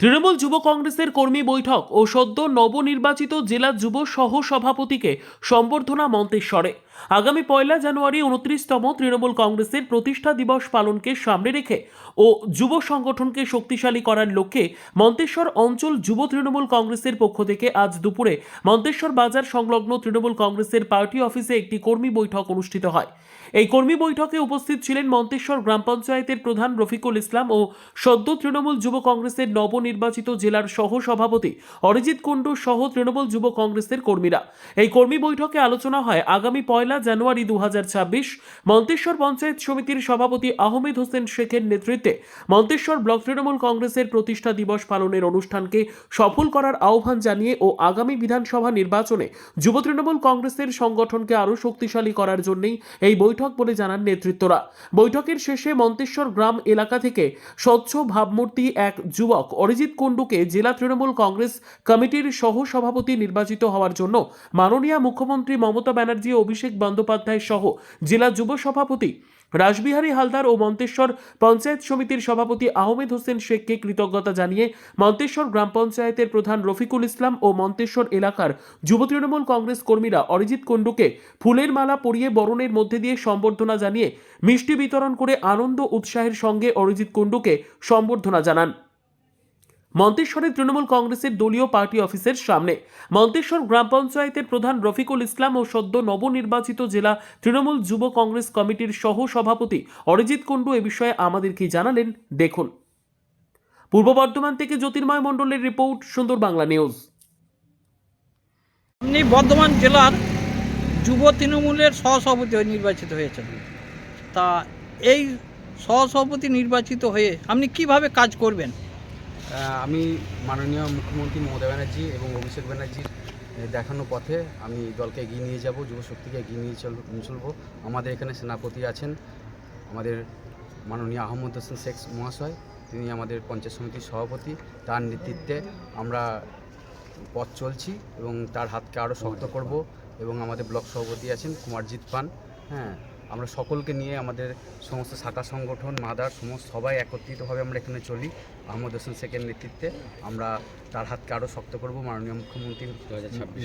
তৃণমূল যুব কংগ্রেসের কর্মী বৈঠক ও সদ্য নবনির্বাচিত জেলা যুব সহ সভাপতিকে সম্বর্ধনা মন্তেশ্বরে। আগামী পয়লা জানুয়ারি উনত্রিশতম তৃণমূল কংগ্রেসের প্রতিষ্ঠা দিবস পালনকে সামনে রেখে ও যুব সংগঠনকে শক্তিশালী করার লক্ষ্যে মন্তেশ্বর অঞ্চল যুব তৃণমূল কংগ্রেসের পক্ষ থেকে আজ দুপুরে মন্তেশ্বর বাজার সংলগ্ন তৃণমূল কংগ্রেসের পার্টি অফিসে একটি কর্মী বৈঠক অনুষ্ঠিত হয়। এই কর্মী বৈঠকে উপস্থিত ছিলেন মন্তেশ্বর গ্রাম পঞ্চায়েতের প্রধান রফিকুল ইসলাম ও সদ্য তৃণমূল যুব কংগ্রেসের নবনির্বাচিত জেলার সহ সভাপতি অরিজিৎ কুণ্ডু সহ তৃণমূল যুব কংগ্রেসের কর্মীরা। এই কর্মী বৈঠকে আলোচনা হয় আগামী পয়লা জানুয়ারি দু মন্তেশ্বর পঞ্চায়েত সমিতির সভাপতি আহমেদ হোসেন শেখের নেতৃত্বে মন্তেশ্বর ব্লক তৃণমূল কংগ্রেসের প্রতিষ্ঠা দিবস পালনের অনুষ্ঠানকে সফল করার আহ্বান জানিয়ে ও আগামী বিধানসভা নির্বাচনে যুব তৃণমূল কংগ্রেসের সংগঠনকে আরও শক্তিশালী করার জন্যই এই বৈঠক বলে জানান নেতৃত্বরা। বৈঠকের শেষে মন্তেশ্বর গ্রাম এলাকা থেকে স্বচ্ছ ভাবমূর্তি এক যুবক অরিজিৎ কুণ্ডুকে জেলা তৃণমূল কংগ্রেস কমিটির সহ সভাপতি নির্বাচিত হওয়ার জন্য মাননীয় মুখ্যমন্ত্রী মমতা ব্যানার্জি অভিষেক বন্দ্যোপাধ্যায় সহ জেলা যুব সভাপতি রাসবিহারী হালদার ও মন্তেশ্বর পঞ্চায়েত সমিতির সভাপতি আহমেদ হোসেন শেখকে কৃতজ্ঞতা জানিয়ে মন্তেশ্বর গ্রাম পঞ্চায়েতের প্রধান রফিকুল ইসলাম ও মন্তেশ্বর এলাকার যুব তৃণমূল কংগ্রেস কর্মীরা অরিজিৎ কুণ্ডুকে ফুলের মালা পরিয়ে বরণের মধ্যে দিয়ে সম্বর্ধনা জানিয়ে মিষ্টি বিতরণ করে আনন্দ উৎসাহের সঙ্গে অরিজিৎ কুণ্ডুকে সম্বর্ধনা জানান। মন্তেশ্বরের তৃণমূল কংগ্রেসের দলীয় পার্টি অফিসের সামনে। মন্তেশ্বর গ্রাম পঞ্চায়েতের প্রধান রফিকুল ইসলাম ও সদ্য নবনির্বাচিত জেলা তৃণমূল যুব কংগ্রেস কমিটির সহ সভাপতি অরিজিৎ কুণ্ডু এ বিষয়ে আমাদের কি জানালেন, দেখুন। পূর্ব বর্ধমান থেকে জ্যোতির্ময় মণ্ডলের রিপোর্ট, সুন্দর বাংলা নিউজ। আপনি বর্ধমান জেলার যুব তৃণমূলের সহসভাপতি নির্বাচিত হয়েছেন। তা এই সহসভাপতি নির্বাচিত হয়ে আপনি কীভাবে কাজ করবেন? আমি মাননীয় মুখ্যমন্ত্রী মমতা ব্যানার্জি এবং অভিষেক ব্যানার্জির দেখানো পথে আমি দলকে এগিয়ে নিয়ে যাব যুবশক্তিকে এগিয়ে নিয়ে চল চলবো। আমাদের এখানে সেনাপতি আছেন, আমাদের মাননীয় আহমদ হোসেন শেখ মহাশয়, তিনি আমাদের পঞ্চায়েত সমিতির সভাপতি। তার নেতৃত্বে আমরা পথ চলছি এবং তার হাতকে আরও শক্ত করব এবং আমাদের ব্লক সভাপতি আছেন কুমারজিৎ পান। হ্যাঁ আমরা সকলকে নিয়ে আমাদের সমস্ত শাখা সংগঠন মাদার সমস্ত সবাই একত্রিতভাবে আমরা এখানে চলি। আহমদ হোসেন শেখের নেতৃত্বে আমরা তার হাতকে আরও শক্ত করব মাননীয় মুখ্যমন্ত্রী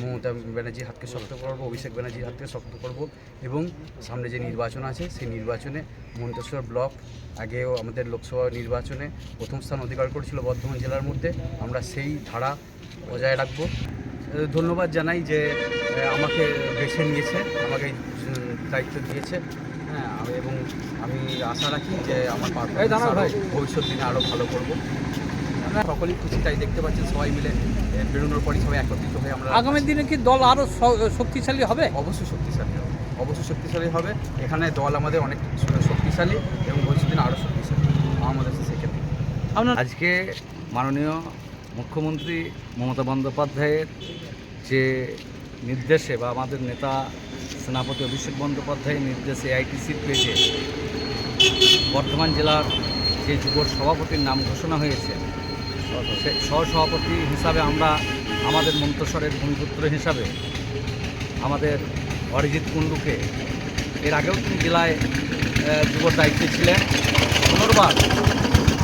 মমতা ব্যানার্জির হাতকে শক্ত করব অভিষেক ব্যানার্জির হাতকে শক্ত করব এবং সামনে যে নির্বাচন আছে সেই নির্বাচনে মন্তেশ্বর ব্লক আগেও আমাদের লোকসভা নির্বাচনে প্রথম স্থান অধিকার করেছিল বর্ধমান জেলার মধ্যে আমরা সেই ধারা বজায় রাখব। ধন্যবাদ জানাই যে আমাকে বেছে নিয়েছে আমাকে দায়িত্ব দিয়েছে। হ্যাঁ আমি- এবং আমি আশা রাখি যে আমার। ভবিষ্যৎ দিনে আরও ভালো করব। সকলেই খুশি তাই দেখতে পাচ্ছেন সবাই মিলে বেরোনোর পরই সবাই একত্রিত হয়ে আমরা আগামী দিনে কি দল আরও শক্তিশালী হবে? অবশ্যই শক্তিশালী হবে। অবশ্যই শক্তিশালী হবে। এখানে দল আমাদের অনেক শক্তিশালী এবং ভবিষ্যৎ দিনে আরও শক্তিশালী। আমাদের সেক্ষেত্রে আপনার আজকে মাননীয় মুখ্যমন্ত্রী মমতা বন্দ্যোপাধ্যায়ের যে নির্দেশে বা আমাদের নেতা সেনাপতি অভিষেক বন্দ্যোপাধ্যায়ের নির্দেশে আইটিসির পেজে বর্ধমান জেলার যে যুবর সভাপতির নাম ঘোষণা হয়েছে সহসভাপতি হিসাবে আমরা আমাদের মন্তেশ্বরের ভূমিপুত্র হিসাবে আমাদের অরিজিৎ কুণ্ডুকে এর আগেও তিনি জেলায় যুবর দায়িত্বে ছিলেন। পুনর্বার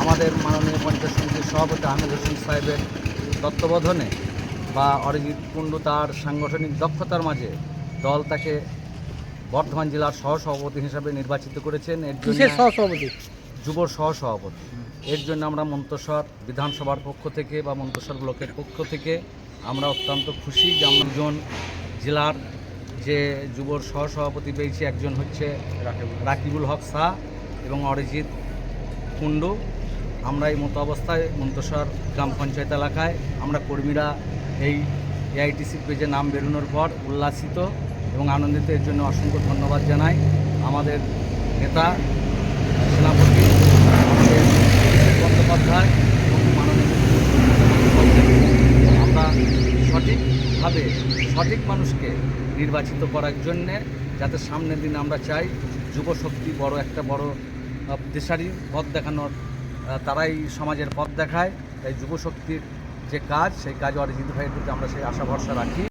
আমাদের মাননীয় পঞ্চায়েত সমিতির সভাপতি আহমেদ হোসেন সাহেবের তত্ত্বাবধানে বা অরিজিৎ কুণ্ডু তার সাংগঠনিক দক্ষতার মাঝে দল তাকে বর্ধমান জেলার সহসভাপতি হিসাবে নির্বাচিত করেছেন। এর জন্য সহসভাপতি? যুবর সহসভাপতি। এর জন্য আমরা মন্তসর বিধানসভার পক্ষ থেকে বা মন্তসর ব্লকের পক্ষ থেকে আমরা অত্যন্ত খুশি যে আমরা দুজন জেলার যে যুবর সহসভাপতি পেয়েছি একজন হচ্ছে রাকিবুল হক শাহ এবং অরিজিৎ কুণ্ডু। আমরা এই মতো অবস্থায় মন্তসর গ্রাম পঞ্চায়েত এলাকায় আমরা কর্মীরা এই এআইটিসি পেজে নাম বেরোনোর পর উল্লাসিত এবং আনন্দিত। এর জন্য অসংখ্য ধন্যবাদ জানাই আমাদের নেতা, সেনাপতি বন্দ্যোপাধ্যায় এবং মাননীয় আমরা সঠিকভাবে সঠিক মানুষকে নির্বাচিত করার জন্যে যাতে সামনের দিন আমরা চাই যুবশক্তি বড় একটা বড় দিশারি পথ দেখানোর তারাই সমাজের পথ দেখায়, তাই যুবশক্তির যে কাজ, সেই কাজ অরিজিৎ ভাইয়ের প্রতি আমরা সেই আশা, ভরসা রাখি।